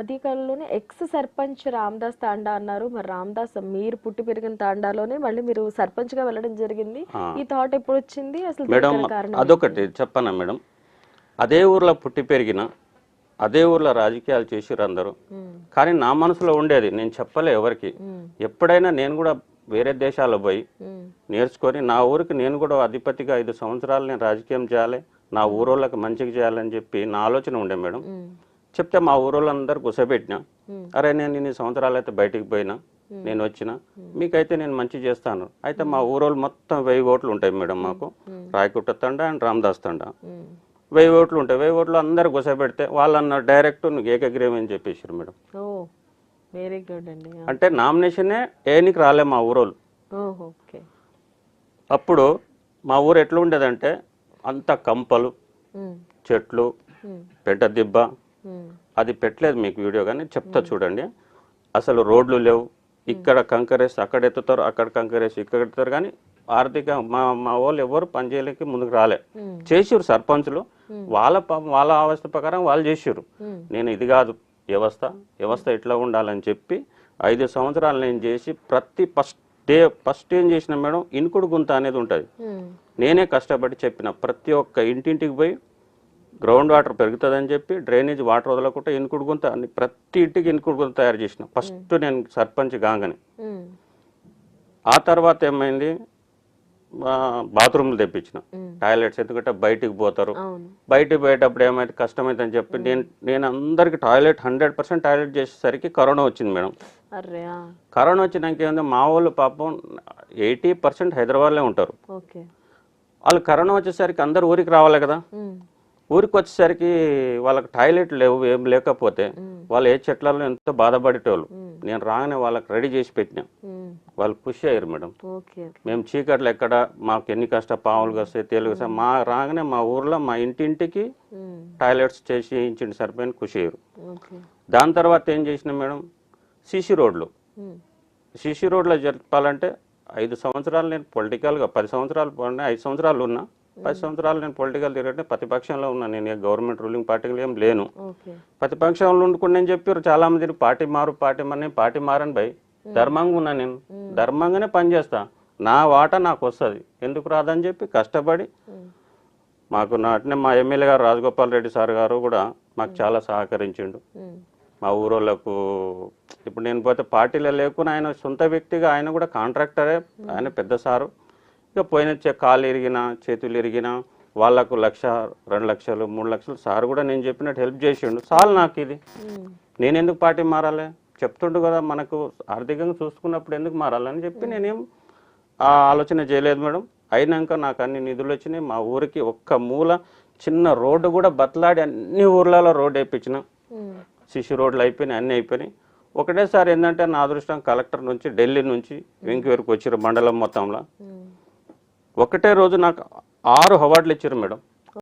మధ్య కాలంలోనే ఎక్స్ సర్పంచ్ రామదాస్ తాండా అన్నారు. మరి రామదాస్ మీరు పుట్టి పెరిగిన తాండాలోనే మళ్ళీ మీరు సర్పంచ్గా వెళ్ళడం జరిగింది. ఈ థాట్ ఎప్పుడు వచ్చింది అసలు మేడం అదొకటి చెప్పనా మేడం? అదే ఊర్లో పుట్టి పెరిగిన అదే ఊర్లో రాజకీయాలు చేసిర్రు అందరూ. కానీ నా మనసులో ఉండేది నేను చెప్పలే ఎవరికి. ఎప్పుడైనా నేను కూడా వేరే దేశాల్లో పోయి నేర్చుకొని నా ఊరికి నేను కూడా అధిపతిగా ఐదు సంవత్సరాలు నేను రాజకీయం చేయాలి నా ఊరోళ్ళకి మంచిగా చేయాలని చెప్పి నా ఆలోచన ఉండే మేడం. చెప్తే మా ఊరోళ్ళందరూ కూర్చోబెట్టిన ఉమ్, అరే నేను ఇన్ని సంవత్సరాలు అయితే బయటికి పోయినా నేను వచ్చిన మీకైతే నేను మంచి చేస్తాను. అయితే మా ఊరోళ్ళు మొత్తం వెయ్యి ఓట్లు ఉంటాయి మేడం మాకు. రాయకుట్ట తండ అండ్ రామదాస్ తండ. వెయ్యి ఓట్లు ఉంటాయి. వెయ్యి ఓట్లు అందరు కూర్చోబెడితే వాళ్ళన్న డైరెక్ట్ నువ్వు ఏకగ్రీవం అని చెప్పేసారు మేడం. వెరీ గుడ్ అండి. అంటే నామినేషనే ఏనికి రాలే మా ఊరోళ్ళు. అప్పుడు మా ఊరు ఎట్లా ఉండేదంటే అంత కంపలు చెట్లు పెంట దిబ్బ అది పెట్టలేదు మీకు వీడియో కానీ చెప్తా చూడండి. అసలు రోడ్లు లేవు. ఇక్కడ కంకరేసి అక్కడ ఎత్తుతారు అక్కడ కంకరేసి ఇక్కడ ఎత్తుతారు కానీ ఆర్థిక మా మా వాళ్ళు ఎవరు పనిచేయలేక ముందుకు రాలే. చేసారు సర్పంచులు. వాళ్ళ ప- వాళ్ళ అవస్థ ప్రకారం వాళ్ళు చేసారు నేను ఇది కాదు. వ్యవస్థ వ్యవస్థ ఇట్లా ఉండాలని చెప్పి ఐదు సంవత్సరాలు నేను చేసి ప్రతి ఫస్ట్ డే ఫస్ట్ ఏం చేసిన మేడం ఇనుకుడు గుంత అనేది ఉంటుంది. నేనే కష్టపడి చెప్పిన ప్రతి ఒక్క ఇంటింటికి పోయి గ్రౌండ్ వాటర్ పెరుగుతుందని చెప్పి డ్రైనేజ్ వాటర్ వదలకుండా ఇనుకుడు గుంత అన్ని ప్రతి ఇంటికి ఇనుకుడు గుంత తయారు చేసిన. ఫస్ట్ నేను సర్పంచ్ కాగానే. ఆ తర్వాత ఏమైంది? బాత్రూమ్లు తెప్పించిన. టాయిలెట్స్ ఎందుకంటే బయటికి పోతారు. బయటికి పోయేటప్పుడు ఏమైతే కష్టమైందని చెప్పి నేను నేను అందరికి టాయిలెట్ హండ్రెడ్ పర్సెంట్ టాయిలెట్ చేసేసరికి కరోనా వచ్చింది మేడం. కరోనా వచ్చినాక ఏందో మా వాళ్ళు పాపం ఎయిటీ పర్సెంట్ హైదరాబాద్లో ఉంటారు. ఓకే. వాళ్ళు కరోనా వచ్చేసరికి అందరు ఊరికి రావాలి కదా. ఊరికి వచ్చేసరికి వాళ్ళకి టాయిలెట్ లేవు ఏం లేకపోతే వాళ్ళు ఏ చెట్లలో ఎంతో బాధపడేటోళ్ళు. నేను రాగానే వాళ్ళకి రెడీ చేసి పెట్టినా. వాళ్ళు ఖుషి అయ్యారు మేడం. మేము చీకట్లు ఎక్కడ మాకు ఎన్ని కష్ట పావులు వస్తాయి తెలుగు వస్తాయి మా రాగానే మా ఊర్లో మా ఇంటింటికి టాయిలెట్స్ చేసి ఇచ్చిన సరిపోయిన ఖుషి అయ్యారు. దాని తర్వాత ఏం చేసిన మేడం సీసీ రోడ్లు. సీసీ రోడ్లో చెప్పాలంటే ఐదు సంవత్సరాలు నేను పొలిటికల్గా పది సంవత్సరాలు ఐదు సంవత్సరాలు ఉన్నా పది సంవత్సరాలు నేను పొలిటికల్ తిరగట్టే ప్రతిపక్షంలో ఉన్నా. నేను గవర్నమెంట్ రూలింగ్ పార్టీలో ఏం లేను. ప్రతిపక్షంలో ఉండుకుని నేను చెప్పారు? చాలా మంది పార్టీ మారు పార్టీ మారు నేను పార్టీ మారని భయ్. ధర్మంగా ఉన్నా నేను. ధర్మంగానే పనిచేస్తా. నా వాటా నాకు వస్తుంది. ఎందుకు రాదని చెప్పి కష్టపడి మాకు నాటినే మా ఎమ్మెల్యే గారు రాజగోపాల్ రెడ్డి సార్ గారు కూడా మాకు చాలా సహకరించిండు. మా ఊరోళ్ళకు ఇప్పుడు నేను పోతే పార్టీలో లేకున్నా ఆయన సొంత వ్యక్తిగా ఆయన కూడా కాంట్రాక్టరే ఆయన పెద్ద సారు. ఇక పోయిన కాళ్ళు ఇరిగినా చేతులు ఇరిగినా వాళ్ళకు లక్ష రెండు లక్షలు మూడు లక్షలు సార్ కూడా నేను చెప్పినట్టు హెల్ప్ చేసిండు. చాలు నాకు ఇది. నేను ఎందుకు పార్టీ మారాలి? చెప్తుండు కదా మనకు ఆర్థికంగా చూసుకున్నప్పుడు ఎందుకు మారాలని చెప్పి నేనేం ఆ ఆలోచన చేయలేదు మేడం. అయినాక నాకు అన్ని నిధులు వచ్చినాయి. మా ఊరికి ఒక్క మూల చిన్న రోడ్డు కూడా బతలాడి అన్ని ఊర్లలో రోడ్డు వేయించిన. సిసి రోడ్లు అయిపోయినాయి అన్నీ అయిపోయినాయి. ఒకటేసారి ఏంటంటే నా అదృష్టం కలెక్టర్ నుంచి ఢిల్లీ నుంచి వెంకవరకు వచ్చారు మండలం మొత్తంలో. ఒకటే రోజు నాకు ఆరు అవార్డులు ఇచ్చారు మేడం.